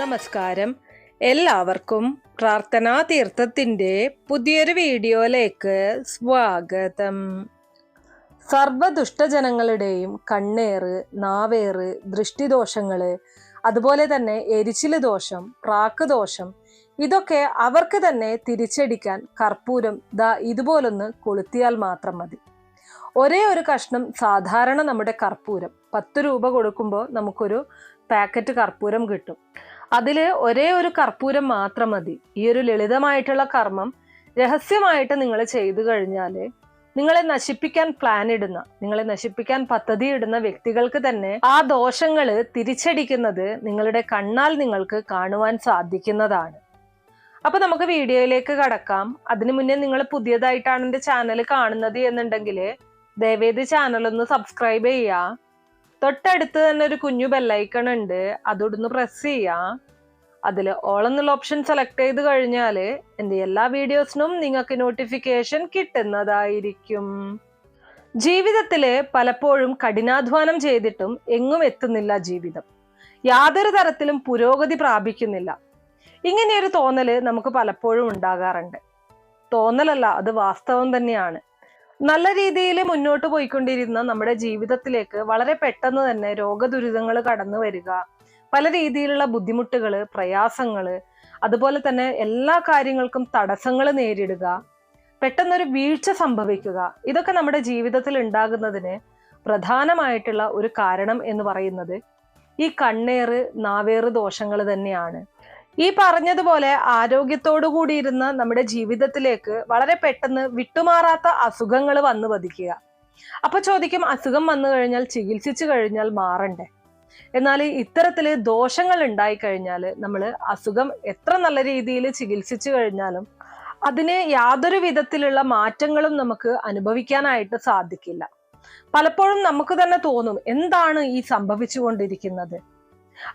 നമസ്കാരം. എല്ലാവർക്കും പ്രാർത്ഥനാ തീർത്ഥത്തിന്റെ പുതിയൊരു വീഡിയോയിലേക്ക് സ്വാഗതം. സർവദുഷ്ടജനങ്ങളുടെയും കണ്ണേറ് നാവേറ് ദൃഷ്ടിദോഷങ്ങൾ അതുപോലെ തന്നെ എരിച്ചിൽ ദോഷം പ്രാക്ക് ദോഷം ഇതൊക്കെ അവർക്ക് തന്നെ തിരിച്ചടിക്കാൻ കർപ്പൂരം ദാ ഇതുപോലൊന്ന് കൊളുത്തിയാൽ മാത്രം മതി. ഒരേ ഒരു കഷ്ണം സാധാരണ നമ്മുടെ കർപ്പൂരം പത്ത് രൂപ കൊടുക്കുമ്പോൾ നമുക്കൊരു പാക്കറ്റ് കർപ്പൂരം കിട്ടും. അതിൽ ഒരേ ഒരു കർപ്പൂരം മാത്രം മതി. ഈ ഒരു ലളിതമായിട്ടുള്ള കർമ്മം രഹസ്യമായിട്ട് നിങ്ങൾ ചെയ്തു കഴിഞ്ഞാൽ നിങ്ങളെ നശിപ്പിക്കാൻ പ്ലാൻ ഇടുന്ന നിങ്ങളെ നശിപ്പിക്കാൻ പദ്ധതി ഇടുന്ന വ്യക്തികൾക്ക് തന്നെ ആ ദോഷങ്ങൾ തിരിച്ചടിക്കുന്നത് നിങ്ങളുടെ കണ്ണാൽ നിങ്ങൾക്ക് കാണുവാൻ സാധിക്കുന്നതാണ്. അപ്പൊ നമുക്ക് വീഡിയോയിലേക്ക് കടക്കാം. അതിനു മുന്നേ നിങ്ങൾ പുതിയതായിട്ടാണ് എന്റെ ചാനൽ കാണുന്നത് എന്നുണ്ടെങ്കിൽ ദയവേദി ചാനൽ ഒന്ന് സബ്സ്ക്രൈബ് ചെയ്യുക. തൊട്ടടുത്ത് തന്നെ ഒരു കുഞ്ഞു ബെല്ലൈക്കൺ ഉണ്ട്. അതോടൊന്ന് പ്രസ് ചെയ്യാം. അതിൽ ഓൾ എന്നുള്ള ഓപ്ഷൻ സെലക്ട് ചെയ്ത് കഴിഞ്ഞാൽ എന്റെ എല്ലാ വീഡിയോസിനും നിങ്ങൾക്ക് നോട്ടിഫിക്കേഷൻ കിട്ടുന്നതായിരിക്കും. ജീവിതത്തിൽ പലപ്പോഴും കഠിനാധ്വാനം ചെയ്തിട്ടും എങ്ങും എത്തുന്നില്ല ജീവിതം. യാതൊരു തരത്തിലും പുരോഗതി പ്രാപിക്കുന്നില്ല. ഇങ്ങനെയൊരു തോന്നൽ നമുക്ക് പലപ്പോഴും ഉണ്ടാകാറുണ്ട്. തോന്നലല്ല അത് വാസ്തവം തന്നെയാണ്. നല്ല രീതിയിൽ മുന്നോട്ട് പോയിക്കൊണ്ടിരുന്ന നമ്മുടെ ജീവിതത്തിലേക്ക് വളരെ പെട്ടെന്ന് തന്നെ രോഗദുരിതങ്ങൾ കടന്നു വരിക. പല രീതിയിലുള്ള ബുദ്ധിമുട്ടുകൾ പ്രയാസങ്ങൾ അതുപോലെ തന്നെ എല്ലാ കാര്യങ്ങൾക്കും തടസ്സങ്ങൾ നേരിടുക. പെട്ടെന്നൊരു വീഴ്ച സംഭവിക്കുക. ഇതൊക്കെ നമ്മുടെ ജീവിതത്തിൽ ഉണ്ടാകുന്നതിന് പ്രധാനമായിട്ടുള്ള ഒരു കാരണം എന്ന് പറയുന്നത് ഈ കണ്ണേറ് നാവേറ് ദോഷങ്ങൾ തന്നെയാണ്. ഈ പറഞ്ഞതുപോലെ ആരോഗ്യത്തോടു കൂടിയിരുന്ന നമ്മുടെ ജീവിതത്തിലേക്ക് വളരെ പെട്ടെന്ന് വിട്ടുമാറാത്ത അസുഖങ്ങൾ വന്നു വധിക്കുക അപ്പൊ ചോദിക്കും അസുഖം വന്നു കഴിഞ്ഞാൽ ചികിത്സിച്ചു കഴിഞ്ഞാൽ മാറണ്ടേ? എന്നാൽ ഇത്തരത്തിൽ ദോഷങ്ങൾ ഉണ്ടായി കഴിഞ്ഞാൽ നമ്മൾ അസുഖം എത്ര നല്ല രീതിയിൽ ചികിത്സിച്ചു കഴിഞ്ഞാലും അതിന് യാതൊരു വിധത്തിലുള്ള മാറ്റങ്ങളും നമുക്ക് അനുഭവിക്കാനായിട്ട് സാധിക്കില്ല. പലപ്പോഴും നമുക്ക് തന്നെ തോന്നും എന്താണ് ഈ സംഭവിച്ചുകൊണ്ടിരിക്കുന്നത്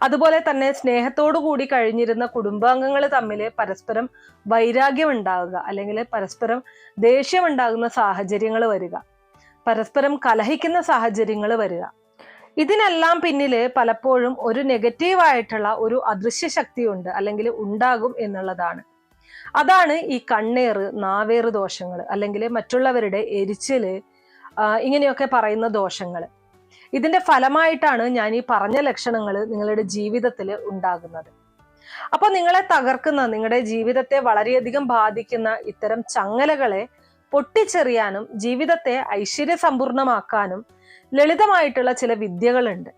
അതുപോലെ തന്നെ സ്നേഹത്തോടു കൂടി കഴിഞ്ഞിരുന്ന കുടുംബാംഗങ്ങൾ തമ്മിൽ പരസ്പരം വൈരാഗ്യം ഉണ്ടാകുക അല്ലെങ്കിൽ പരസ്പരം ദേഷ്യം ഉണ്ടാകുന്ന സാഹചര്യങ്ങൾ വരിക. പരസ്പരം കലഹിക്കുന്ന സാഹചര്യങ്ങൾ വരിക. ഇതിനെല്ലാം പിന്നിൽ പലപ്പോഴും ഒരു നെഗറ്റീവായിട്ടുള്ള ഒരു അദൃശ്യ ശക്തിയുണ്ട് അല്ലെങ്കിൽ ഉണ്ടാകും എന്നുള്ളതാണ്. അതാണ് ഈ കണ്ണേറ് നാവേറ് ദോഷങ്ങൾ അല്ലെങ്കിൽ മറ്റുള്ളവരുടെ എരിച്ചിൽ ഇങ്ങനെയൊക്കെ പറയുന്ന ദോഷങ്ങൾ ഇതിന്റെ ഫലമായിട്ടാണ് ഞാൻ ഈ പറഞ്ഞ ലക്ഷണങ്ങൾ നിങ്ങളുടെ ജീവിതത്തിൽ ഉണ്ടാകുന്നത്. അപ്പൊ നിങ്ങളെ തകർക്കുന്ന നിങ്ങളുടെ ജീവിതത്തെ വളരെയധികം ബാധിക്കുന്ന ഇത്തരം ചങ്ങലകളെ പൊട്ടിച്ചെറിയാനും ജീവിതത്തെ ഐശ്വര്യസമ്പൂർണമാക്കാനും ലളിതമായിട്ടുള്ള ചില വിദ്യകളുണ്ട്.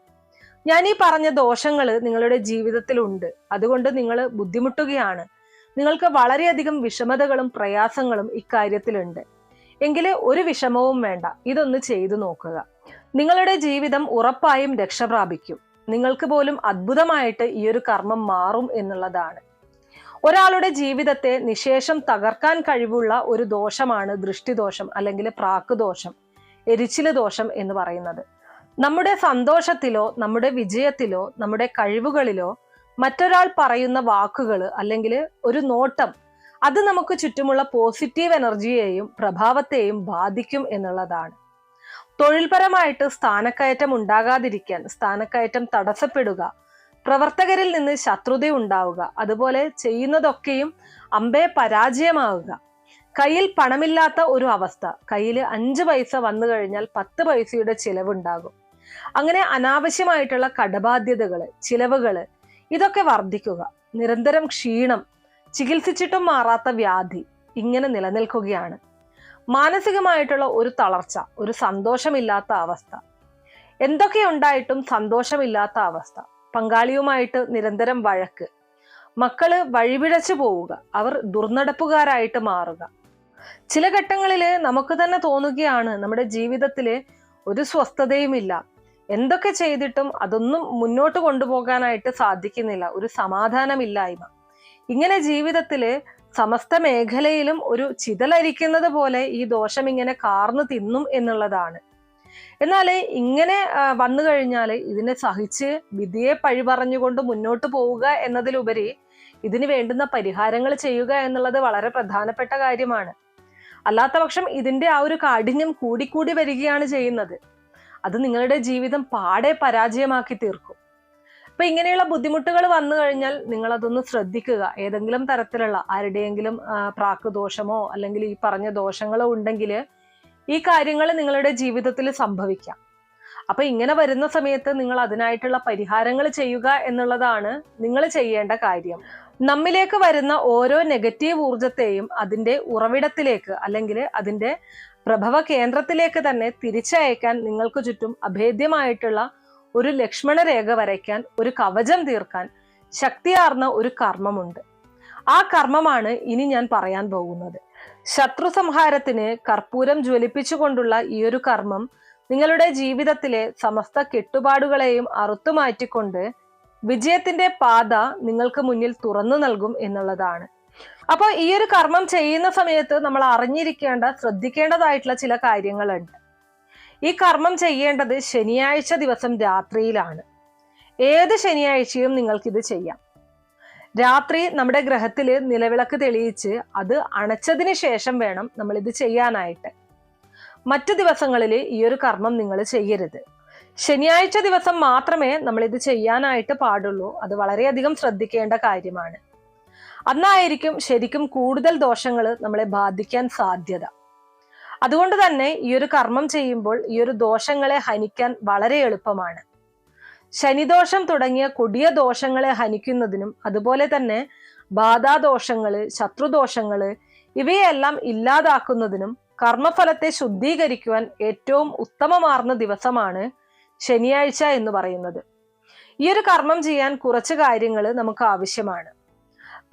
ഞാൻ ഈ പറഞ്ഞ ദോഷങ്ങൾ നിങ്ങളുടെ ജീവിതത്തിലുണ്ട് അതുകൊണ്ട് നിങ്ങൾ ബുദ്ധിമുട്ടുകയാണ്. നിങ്ങൾക്ക് വളരെയധികം വിഷമതകളും പ്രയാസങ്ങളും ഇക്കാര്യത്തിലുണ്ട്. എങ്കിൽ ഒരു വിഷമവും വേണ്ട. ഇതൊന്ന് ചെയ്തു നോക്കുക. നിങ്ങളുടെ ജീവിതം ഉറപ്പായും രക്ഷപ്രാപിക്കും നിങ്ങൾക്ക് പോലും അത്ഭുതമായിട്ട് ഈ ഒരു കർമ്മം മാറും എന്നുള്ളതാണ്. ഒരാളുടെ ജീവിതത്തെ നിശേഷം തകർക്കാൻ കഴിവുള്ള ഒരു ദോഷമാണ് ദൃഷ്ടിദോഷം അല്ലെങ്കിൽ പ്രാക്കുദോഷം എരിച്ചിൽ ദോഷം എന്ന് പറയുന്നത്. നമ്മുടെ സന്തോഷത്തിലോ നമ്മുടെ വിജയത്തിലോ നമ്മുടെ കഴിവുകളിലോ മറ്റൊരാൾ പറയുന്ന വാക്കുകൾ അല്ലെങ്കിൽ ഒരു നോട്ടം അത് നമുക്ക് ചുറ്റുമുള്ള പോസിറ്റീവ് എനർജിയെയും പ്രഭാവത്തെയും ബാധിക്കും എന്നുള്ളതാണ്. തൊഴിൽപരമായിട്ട് സ്ഥാനക്കയറ്റം ഉണ്ടാകാതിരിക്കാൻ സ്ഥാനക്കയറ്റം തടസ്സപ്പെടുക പ്രവർത്തകരിൽ നിന്ന് ശത്രുത ഉണ്ടാവുക അതുപോലെ ചെയ്യുന്നതൊക്കെയും അമ്പെ പരാജയമാവുക. കയ്യിൽ പണമില്ലാത്ത ഒരു അവസ്ഥ. കയ്യിൽ അഞ്ച് പൈസ വന്നു കഴിഞ്ഞാൽ പത്ത് പൈസയുടെ ചിലവുണ്ടാകും. അങ്ങനെ അനാവശ്യമായിട്ടുള്ള കടബാധ്യതകൾ ചിലവുകൾ ഇതൊക്കെ വർദ്ധിക്കുക. നിരന്തരം ക്ഷീണം ചികിത്സിച്ചിട്ടും മാറാത്ത വ്യാധി ഇങ്ങനെ നിലനിൽക്കുകയാണ്. മാനസികമായിട്ടുള്ള ഒരു തളർച്ച ഒരു സന്തോഷമില്ലാത്ത അവസ്ഥ. എന്തൊക്കെ ഉണ്ടായിട്ടും സന്തോഷമില്ലാത്ത അവസ്ഥ. പങ്കാളിയുമായിട്ട് നിരന്തരം വഴക്ക്. മക്കൾ വഴിപിഴച്ചു പോവുക. അവർ ദുർനടപ്പുകാരായിട്ട് മാറുക. ചില ഘട്ടങ്ങളിൽ നമുക്ക് തന്നെ തോന്നുകയാണ് നമ്മുടെ ജീവിതത്തിൽ ഒരു സ്വസ്ഥതയുമില്ല. എന്തൊക്കെ ചെയ്തിട്ടും അതൊന്നും മുന്നോട്ട് കൊണ്ടുപോകാനായിട്ട് സാധിക്കുന്നില്ല. ഒരു സമാധാനമില്ലായ്മ. ഇങ്ങനെ ജീവിതത്തിൽ സമസ്ത മേഖലയിലും ഒരു ചിതലരിക്കുന്നത് പോലെ ഈ ദോഷം ഇങ്ങനെ കാർന്നു തിന്നും എന്നുള്ളതാണ്. എന്നാൽ ഇങ്ങനെ വന്നു കഴിഞ്ഞാൽ ഇതിനെ സഹിച്ച് വിധിയെ പഴി പറഞ്ഞുകൊണ്ട് മുന്നോട്ട് പോവുക എന്നതിലുപരി ഇതിന് വേണ്ടുന്ന പരിഹാരങ്ങൾ ചെയ്യുക എന്നുള്ളത് വളരെ പ്രധാനപ്പെട്ട കാര്യമാണ്. അല്ലാത്ത പക്ഷം ഇതിന്റെ ആ ഒരു കാഠിന്യം കൂടിക്കൂടി വരികയാണ് ചെയ്യുന്നത്. അത് നിങ്ങളുടെ ജീവിതം പാടെ പരാജയമാക്കി തീർക്കും. അപ്പൊ ഇങ്ങനെയുള്ള ബുദ്ധിമുട്ടുകൾ വന്നു കഴിഞ്ഞാൽ നിങ്ങൾ അതൊന്ന് ശ്രദ്ധിക്കുക. ഏതെങ്കിലും തരത്തിലുള്ള ആരുടെയെങ്കിലും പ്രാക്ക് ദോഷമോ അല്ലെങ്കിൽ ഈ പറഞ്ഞ ദോഷങ്ങളോ ഉണ്ടെങ്കിൽ ഈ കാര്യങ്ങൾ നിങ്ങളുടെ ജീവിതത്തിൽ സംഭവിക്കാം. അപ്പൊ ഇങ്ങനെ വരുന്ന സമയത്ത് നിങ്ങൾ അതിനായിട്ടുള്ള പരിഹാരങ്ങൾ ചെയ്യുക എന്നുള്ളതാണ് നിങ്ങൾ ചെയ്യേണ്ട കാര്യം. നമ്മിലേക്ക് വരുന്ന ഓരോ നെഗറ്റീവ് ഊർജത്തെയും അതിന്റെ ഉറവിടത്തിലേക്ക് അല്ലെങ്കിൽ അതിന്റെ പ്രഭവ കേന്ദ്രത്തിലേക്ക് തന്നെ തിരിച്ചയക്കാൻ നിങ്ങൾക്ക് ചുറ്റും അഭേദ്യമായിട്ടുള്ള ഒരു ലക്ഷ്മണരേഖ വരയ്ക്കാൻ ഒരു കവചം തീർക്കാൻ ശക്തിയാർന്ന ഒരു കർമ്മമുണ്ട്. ആ കർമ്മമാണ് ഇനി ഞാൻ പറയാൻ പോകുന്നത്. ശത്രു സംഹാരത്തിന് കർപ്പൂരം ജ്വലിപ്പിച്ചുകൊണ്ടുള്ള ഈ ഒരു കർമ്മം നിങ്ങളുടെ ജീവിതത്തിലെ സമസ്ത കെട്ടുപാടുകളെയും അറുത്തു മാറ്റിക്കൊണ്ട് വിജയത്തിന്റെ പാത നിങ്ങൾക്ക് മുന്നിൽ തുറന്നു നൽകും എന്നുള്ളതാണ്. അപ്പോൾ ഈ ഒരു കർമ്മം ചെയ്യുന്ന സമയത്ത് നമ്മൾ അറിഞ്ഞിരിക്കേണ്ട ശ്രദ്ധിക്കേണ്ടതായിട്ടുള്ള ചില കാര്യങ്ങളുണ്ട്. ഈ കർമ്മം ചെയ്യേണ്ടത് ശനിയാഴ്ച ദിവസം രാത്രിയിലാണ്. ഏത് ശനിയാഴ്ചയും നിങ്ങൾക്കിത് ചെയ്യാം. രാത്രി നമ്മുടെ ഗ്രഹത്തിൽ നിലവിളക്ക് തെളിയിച്ച് അത് അണച്ചതിന് ശേഷം വേണം നമ്മൾ ഇത് ചെയ്യാനായിട്ട്. മറ്റു ദിവസങ്ങളിൽ ഈ ഒരു കർമ്മം നിങ്ങൾ ചെയ്യരുത്. ശനിയാഴ്ച ദിവസം മാത്രമേ നമ്മൾ ഇത് ചെയ്യാനായിട്ട് പാടുള്ളൂ. അത് വളരെയധികം ശ്രദ്ധിക്കേണ്ട കാര്യമാണ്. അന്നായിരിക്കും ശരിക്കും കൂടുതൽ ദോഷങ്ങൾ നമ്മളെ ബാധിക്കാൻ സാധ്യത. അതുകൊണ്ട് തന്നെ ഈ ഒരു കർമ്മം ചെയ്യുമ്പോൾ ഈ ഒരു ദോഷങ്ങളെ ഹനിക്കാൻ വളരെ എളുപ്പമാണ്. ശനിദോഷം തുടങ്ങിയ കൊടിയ ദോഷങ്ങളെ ഹനിക്കുന്നതിനും അതുപോലെ തന്നെ ബാധാദോഷങ്ങൾ ശത്രുദോഷങ്ങൾ ഇവയെല്ലാം ഇല്ലാതാക്കുന്നതിനും കർമ്മഫലത്തെ ശുദ്ധീകരിക്കുവാൻ ഏറ്റവും ഉത്തമമാർന്ന ദിവസമാണ് ശനിയാഴ്ച എന്ന് പറയുന്നത്. ഈ ഒരു കർമ്മം ചെയ്യാൻ കുറച്ച് കാര്യങ്ങൾ നമുക്ക് ആവശ്യമാണ്.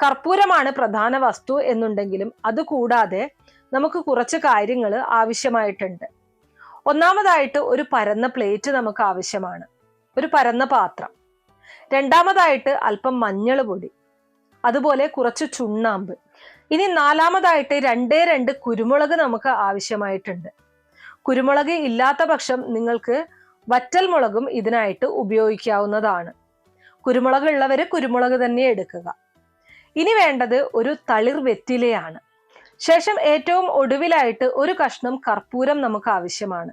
കർപ്പൂരമാണ് പ്രധാന വസ്തു എന്നുണ്ടെങ്കിലും അതുകൂടാതെ നമുക്ക് കുറച്ച് കാര്യങ്ങൾ ആവശ്യമായിട്ടുണ്ട്. ഒന്നാമതായിട്ട് ഒരു പരന്ന പ്ലേറ്റ് നമുക്ക് ആവശ്യമാണ്. ഒരു പരന്ന പാത്രം. രണ്ടാമതായിട്ട് അല്പം മഞ്ഞൾ പൊടി. അതുപോലെ കുറച്ച് ചുണ്ണാമ്പ്. ഇനി നാലാമതായിട്ട് രണ്ടേ രണ്ട് കുരുമുളക് നമുക്ക് ആവശ്യമായിട്ടുണ്ട്. കുരുമുളക് ഇല്ലാത്ത പക്ഷം നിങ്ങൾക്ക് വറ്റൽ മുളകും ഇതിനായിട്ട് ഉപയോഗിക്കാവുന്നതാണ്. കുരുമുളക് ഉള്ളവര് കുരുമുളക് തന്നെ എടുക്കുക. ഇനി വേണ്ടത് ഒരു തളിർ വെറ്റിലയാണ്. ശേഷം ഏറ്റവും ഒടുവിലായിട്ട് ഒരു കഷ്ണം കർപ്പൂരം നമുക്ക് ആവശ്യമാണ്.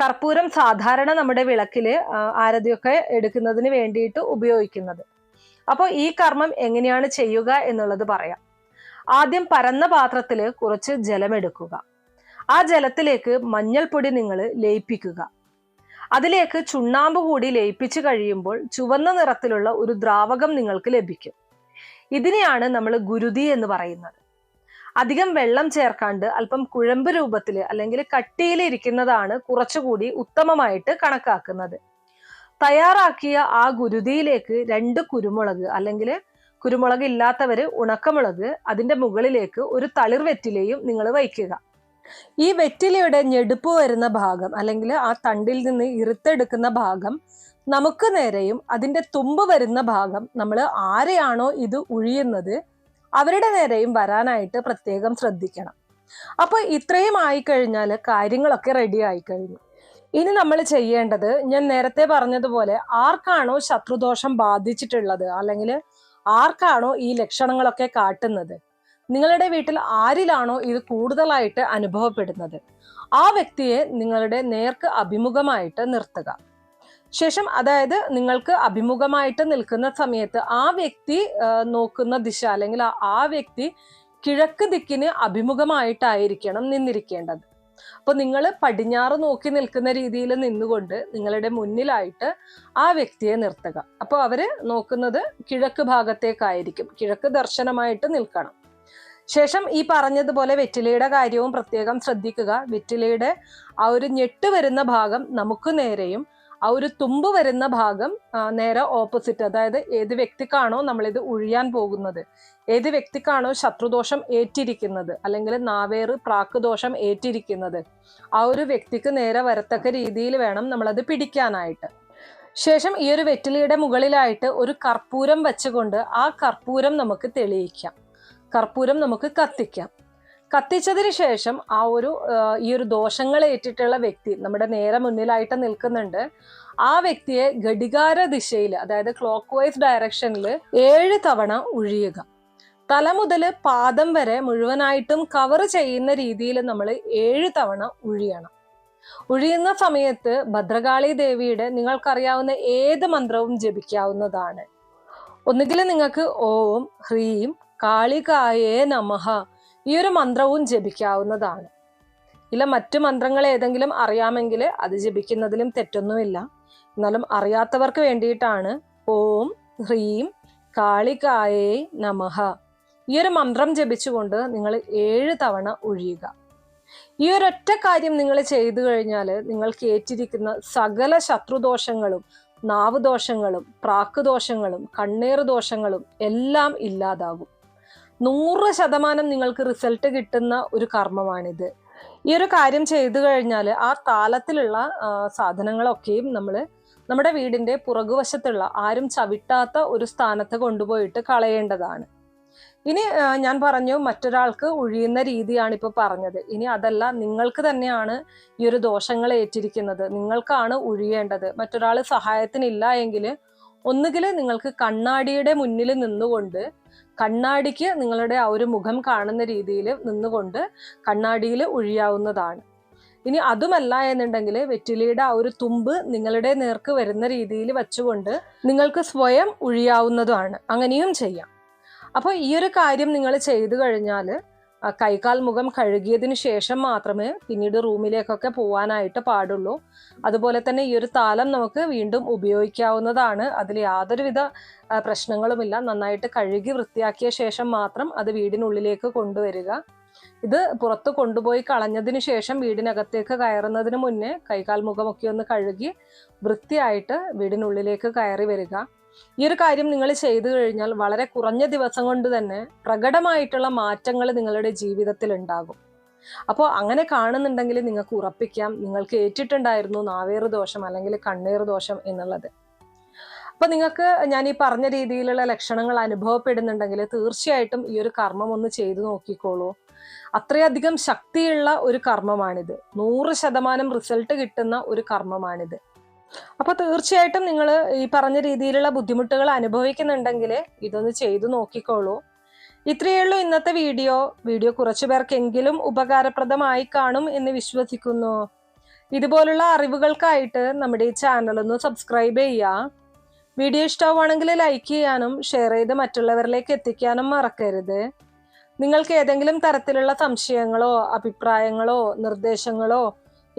കർപ്പൂരം സാധാരണ നമ്മുടെ വിളക്കിൽ ആരതിയൊക്കെ എടുക്കുന്നതിന് വേണ്ടിയിട്ട് ഉപയോഗിക്കുന്നത്. അപ്പോൾ ഈ കർമ്മം എങ്ങനെയാണ് ചെയ്യുക എന്നുള്ളത് പറയാം. ആദ്യം പരന്ന പാത്രത്തിൽ കുറച്ച് ജലമെടുക്കുക ആ ജലത്തിലേക്ക് മഞ്ഞൾപ്പൊടി നിങ്ങൾ ലയിപ്പിക്കുക. അതിലേക്ക് ചുണ്ണാമ്പ് കൂടി ലയിപ്പിച്ചു കഴിയുമ്പോൾ ചുവന്ന നിറത്തിലുള്ള ഒരു ദ്രാവകം നിങ്ങൾക്ക് ലഭിക്കും. ഇതിനെയാണ് നമ്മൾ ഗുരുതി എന്ന് പറയുന്നത്. അധികം വെള്ളം ചേർക്കാണ്ട് അല്പം കുഴമ്പ് രൂപത്തിൽ അല്ലെങ്കിൽ കട്ടിയിൽ ഇരിക്കുന്നതാണ് കുറച്ചുകൂടി ഉത്തമമായിട്ട് കണക്കാക്കുന്നത്. തയ്യാറാക്കിയ ആ ഗുരുതിയിലേക്ക് രണ്ട് കുരുമുളക് അല്ലെങ്കിൽ കുരുമുളക് ഇല്ലാത്തവര് ഉണക്കമുളക് അതിന്റെ മുകളിലേക്ക് ഒരു തളിർ വെറ്റിലയും നിങ്ങൾ വയ്ക്കുക. ഈ വെറ്റിലയുടെ ഞെടുപ്പ് വരുന്ന ഭാഗം അല്ലെങ്കിൽ ആ തണ്ടിൽ നിന്ന് ഇറുത്തെടുക്കുന്ന ഭാഗം നമുക്ക് നേരെയും അതിന്റെ തുമ്പ് വരുന്ന ഭാഗം നമ്മൾ ആരെയാണോ ഇത് ഉഴിയുന്നത് അവരുടെ നേരെയും വരാനായിട്ട് പ്രത്യേകം ശ്രദ്ധിക്കണം. അപ്പൊ ഇത്രയും ആയിക്കഴിഞ്ഞാൽ കാര്യങ്ങളൊക്കെ റെഡി ആയിക്കഴിഞ്ഞു. ഇനി നമ്മൾ ചെയ്യേണ്ടത് ഞാൻ നേരത്തെ പറഞ്ഞതുപോലെ ആർക്കാണോ ശത്രുദോഷം ബാധിച്ചിട്ടുള്ളത്? അല്ലെങ്കിൽ ആർക്കാണോ ഈ ലക്ഷണങ്ങളൊക്കെ കാട്ടുന്നത്? നിങ്ങളുടെ വീട്ടിൽ ആരിലാണോ ഇത് കൂടുതലായിട്ട് അനുഭവപ്പെടുന്നത്? ആ വ്യക്തിയെ നിങ്ങളുടെ നേർക്ക് അഭിമുഖമായിട്ട് നിർത്തുക. ശേഷം അതായത് നിങ്ങൾക്ക് അഭിമുഖമായിട്ട് നിൽക്കുന്ന സമയത്ത് ആ വ്യക്തി നോക്കുന്ന ദിശ അല്ലെങ്കിൽ ആ- വ്യക്തി കിഴക്ക് ദിക്കിന് അഭിമുഖമായിട്ടായിരിക്കണം നിന്നിരിക്കേണ്ടത്. അപ്പൊ നിങ്ങൾ പടിഞ്ഞാറ് നോക്കി നിൽക്കുന്ന രീതിയിൽ നിന്നുകൊണ്ട് നിങ്ങളുടെ മുന്നിലായിട്ട് ആ വ്യക്തിയെ നിർത്തുക. അപ്പോൾ അവർ നോക്കുന്നത് കിഴക്ക് ഭാഗത്തേക്കായിരിക്കും. കിഴക്ക് ദർശനമായിട്ട് നിൽക്കണം. ശേഷം ഈ പറഞ്ഞതുപോലെ വെറ്റിലയുടെ കാര്യവും പ്രത്യേകം ശ്രദ്ധിക്കുക. വെറ്റിലയുടെ ആ ഒരു ഞെട്ട് വരുന്ന ഭാഗം നമുക്ക് നേരെയും ആ ഒരു തുമ്പ് വരുന്ന ഭാഗം നേരെ ഓപ്പോസിറ്റ് അതായത് ഏത് വ്യക്തിക്കാണോ നമ്മളിത് ഉഴിയാൻ പോകുന്നത് ഏത് വ്യക്തിക്കാണോ ശത്രുദോഷം ഏറ്റിരിക്കുന്നത് അല്ലെങ്കിൽ നാവേറ് പ്രാക്ക് ദോഷം ഏറ്റിരിക്കുന്നത് ആ ഒരു വ്യക്തിക്ക് നേരെ വരത്തക്ക രീതിയിൽ വേണം നമ്മളത് പിടിക്കാനായിട്ട്. ശേഷം ഈ ഒരു വെറ്റിലയുടെ മുകളിലായിട്ട് ഒരു കർപ്പൂരം വെച്ചുകൊണ്ട് ആ കർപ്പൂരം നമുക്ക് തെളിയിക്കാം. കർപ്പൂരം നമുക്ക് കത്തിക്കാം. കത്തിച്ചതിന് ശേഷം ആ ഒരു ഈ ഒരു ദോഷങ്ങൾ ഏറ്റിട്ടുള്ള വ്യക്തി നമ്മുടെ നേരെ മുന്നിലായിട്ട് നിൽക്കുന്നുണ്ട്. ആ വ്യക്തിയെ ഘടികാര ദിശയിൽ അതായത് ക്ലോക്ക് വൈസ് ഡയറക്ഷനിൽ ഏഴ് തവണ ഒഴിയുക. തല മുതൽ പാദം വരെ മുഴുവനായിട്ടും കവർ ചെയ്യുന്ന രീതിയിൽ നമ്മൾ ഏഴ് തവണ ഉഴിയണം ഒഴിയുന്ന സമയത്ത് ഭദ്രകാളി ദേവിയുടെ നിങ്ങൾക്കറിയാവുന്ന ഏത് മന്ത്രവും ജപിക്കാവുന്നതാണ്. ഒന്നുകിൽ നിങ്ങൾക്ക് ഓം ഹ്രീം കാളികായേ നമഃ ഈ ഒരു മന്ത്രവും ജപിക്കാവുന്നതാണ്. ഇല്ല മറ്റു മന്ത്രങ്ങൾ ഏതെങ്കിലും അറിയാമെങ്കിൽ അത് ജപിക്കുന്നതിലും തെറ്റൊന്നുമില്ല. എന്നാലും അറിയാത്തവർക്ക് വേണ്ടിയിട്ടാണ് ഓം ഹ്രീം കാളികായേ നമഹ ഈ ഒരു മന്ത്രം ജപിച്ചുകൊണ്ട് നിങ്ങൾ ഏഴ് തവണ ഒഴിയുക. ഈ ഒരൊറ്റ കാര്യം നിങ്ങൾ ചെയ്തു കഴിഞ്ഞാൽ നിങ്ങൾക്ക് ഏറ്റിരിക്കുന്ന സകല ശത്രുദോഷങ്ങളും നാവുദോഷങ്ങളും പ്രാക്കുദോഷങ്ങളും കണ്ണീർ ദോഷങ്ങളും എല്ലാം ഇല്ലാതാകും നൂറ് ശതമാനം നിങ്ങൾക്ക് റിസൾട്ട് കിട്ടുന്ന ഒരു കർമ്മമാണിത്. ഈ ഒരു കാര്യം ചെയ്തു കഴിഞ്ഞാൽ ആ താലത്തിലുള്ള സാധനങ്ങളൊക്കെയും നമ്മൾ നമ്മുടെ വീടിന്റെ പുറകുവശത്തുള്ള ആരും ചവിട്ടാത്ത ഒരു സ്ഥാനത്ത് കൊണ്ടുപോയിട്ട് കളയേണ്ടതാണ്. ഇനി ഞാൻ പറഞ്ഞു മറ്റൊരാൾക്ക് ഒഴിയുന്ന രീതിയാണ് ഇപ്പോൾ പറഞ്ഞത്. ഇനി അതല്ല നിങ്ങൾക്ക് തന്നെയാണ് ഈ ഒരു ദോഷങ്ങൾ ഏറ്റിരിക്കുന്നത്. നിങ്ങൾക്കാണ് ഒഴിയേണ്ടത്. മറ്റൊരാൾ സഹായത്തിനില്ല എങ്കിൽ ഒന്നുകിൽ നിങ്ങൾക്ക് കണ്ണാടിയുടെ മുന്നിൽ നിന്നുകൊണ്ട് കണ്ണാടിക്ക് നിങ്ങളുടെ ആ ഒരു മുഖം കാണുന്ന രീതിയിൽ നിന്നുകൊണ്ട് കണ്ണാടിയിൽ ഒഴിയാവുന്നതാണ്. ഇനി അതുമല്ല എന്നുണ്ടെങ്കിൽ വെറ്റിലയുടെ ആ ഒരു തുമ്പ് നിങ്ങളുടെ നേർക്ക് വരുന്ന രീതിയിൽ വെച്ചുകൊണ്ട് നിങ്ങൾക്ക് സ്വയം ഒഴിയാവുന്നതുമാണ് അങ്ങനെയും ചെയ്യാം. അപ്പോൾ ഈ ഒരു കാര്യം നിങ്ങൾ ചെയ്തു കഴിഞ്ഞാൽ കൈകാൽ മുഖം കഴുകിയതിന് ശേഷം മാത്രമേ പിന്നീട് റൂമിലേക്കൊക്കെ പോകാനായിട്ട് പാടുള്ളൂ. അതുപോലെ തന്നെ ഈ ഒരു താലം നമുക്ക് വീണ്ടും ഉപയോഗിക്കാവുന്നതാണ്. അതിൽ യാതൊരുവിധ പ്രശ്നങ്ങളുമില്ല. നന്നായിട്ട് കഴുകി വൃത്തിയാക്കിയ ശേഷം മാത്രം അത് വീടിനുള്ളിലേക്ക് കൊണ്ടുവരിക. ഇത് പുറത്ത് കൊണ്ടുപോയി കളഞ്ഞതിന് ശേഷം വീടിനകത്തേക്ക് കയറുന്നതിന് മുന്നേ കൈകാൽ മുഖമൊക്കെ ഒന്ന് കഴുകി വൃത്തിയായിട്ട് വീടിനുള്ളിലേക്ക് കയറി വരിക. ഈ ഒരു കാര്യം നിങ്ങൾ ചെയ്തു കഴിഞ്ഞാൽ വളരെ കുറഞ്ഞ ദിവസം കൊണ്ട് തന്നെ പ്രകടമായിട്ടുള്ള മാറ്റങ്ങൾ നിങ്ങളുടെ ജീവിതത്തിൽ ഉണ്ടാകും. അപ്പോൾ അങ്ങനെ കാണുന്നുണ്ടെങ്കിൽ നിങ്ങൾക്ക് ഉറപ്പിക്കാം നിങ്ങൾക്ക് ഏറ്റിട്ടുണ്ടായിരുന്നു നാവേറ് ദോഷം അല്ലെങ്കിൽ കണ്ണീർ ദോഷം എന്നുള്ളത്. അപ്പൊ നിങ്ങൾക്ക് ഞാൻ ഈ പറഞ്ഞ രീതിയിലുള്ള ലക്ഷണങ്ങൾ അനുഭവപ്പെടുന്നുണ്ടെങ്കിൽ തീർച്ചയായിട്ടും ഈ ഒരു കർമ്മം ഒന്ന് ചെയ്തു നോക്കിക്കോളൂ. അത്രയധികം ശക്തിയുള്ള ഒരു കർമ്മമാണിത്. നൂറ് ശതമാനം റിസൾട്ട് കിട്ടുന്ന ഒരു കർമ്മമാണിത്. അപ്പൊ തീർച്ചയായിട്ടും നിങ്ങൾ ഈ പറഞ്ഞ രീതിയിലുള്ള ബുദ്ധിമുട്ടുകൾ അനുഭവിക്കുന്നുണ്ടെങ്കിൽ ഇതൊന്ന് ചെയ്തു നോക്കിക്കോളൂ. ഇത്രയേ ഉള്ളൂ ഇന്നത്തെ വീഡിയോ. വീഡിയോ കുറച്ചു പേർക്കെങ്കിലും ഉപകാരപ്രദമായി കാണും എന്ന് വിശ്വസിക്കുന്നു. ഇതുപോലുള്ള അറിവുകൾക്കായിട്ട് നമ്മുടെ ഈ ചാനൽ ഒന്ന് സബ്സ്ക്രൈബ് ചെയ്യുക. വീഡിയോ ഇഷ്ടമാണെങ്കിൽ ലൈക്ക് ചെയ്യാനും ഷെയർ ചെയ്ത് മറ്റുള്ളവരിലേക്ക് എത്തിക്കാനും മറക്കരുത്. നിങ്ങൾക്ക് ഏതെങ്കിലും തരത്തിലുള്ള സംശയങ്ങളോ അഭിപ്രായങ്ങളോ നിർദ്ദേശങ്ങളോ